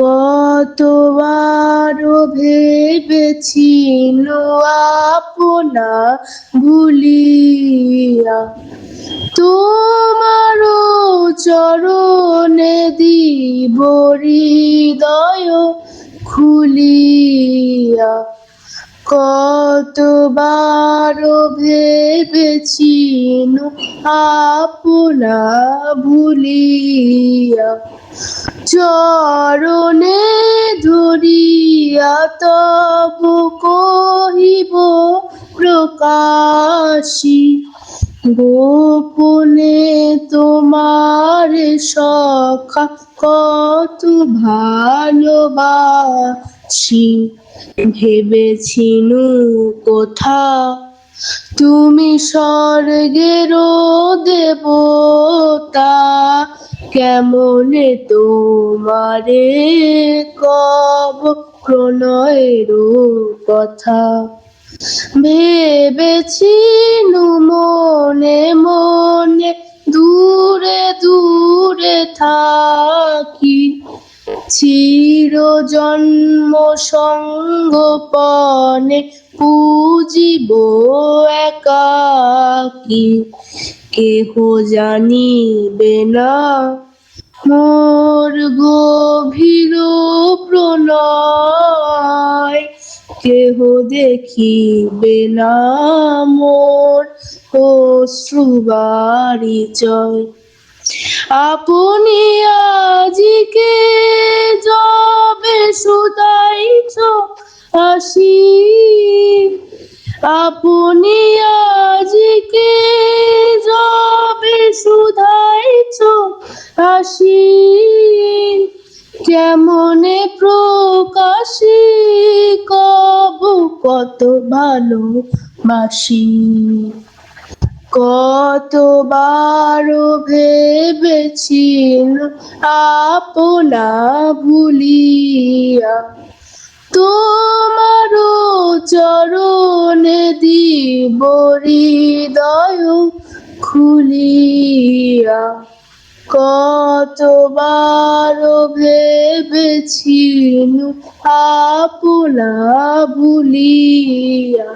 কতবার ভেবেছি আপনা ভুলিয়া? তোমারও চরণে দিব হৃদয় খুলিয়া। কতবার ভেবেছি আপনা ভুলিয়া চরণে ধরিয়া তব কহিব, প্রকাশী গোপনে তোমার সখা কত ভালোবাসি। ভেবেছিনু কোথা? তুমি স্বর্গের দেবতা, কেমনে তোমারে কব? প্রণয়ের কথা। ভেবেছি নু মনে মনে দূরে দূরে থাকি। চির জন্ম সঙ্গপনে পুজিব একাকি। কেহ জানিবে না। মোর গভীর প্রণয় কেহ দেখিবে না মোর অশ্রুবারি জয়। আপনি আজিকে যবে সুদাইছ আসি আপনি আজিকে আসি কেমনে প্রকাশে, কব কত ভালো বাসি কতবার ভেবেছি আপনা ভুলিয়া। তোমার চরণে দিব হৃদয় খুলিয়া। কতবার ভেবেছি আপনা ভুলিয়া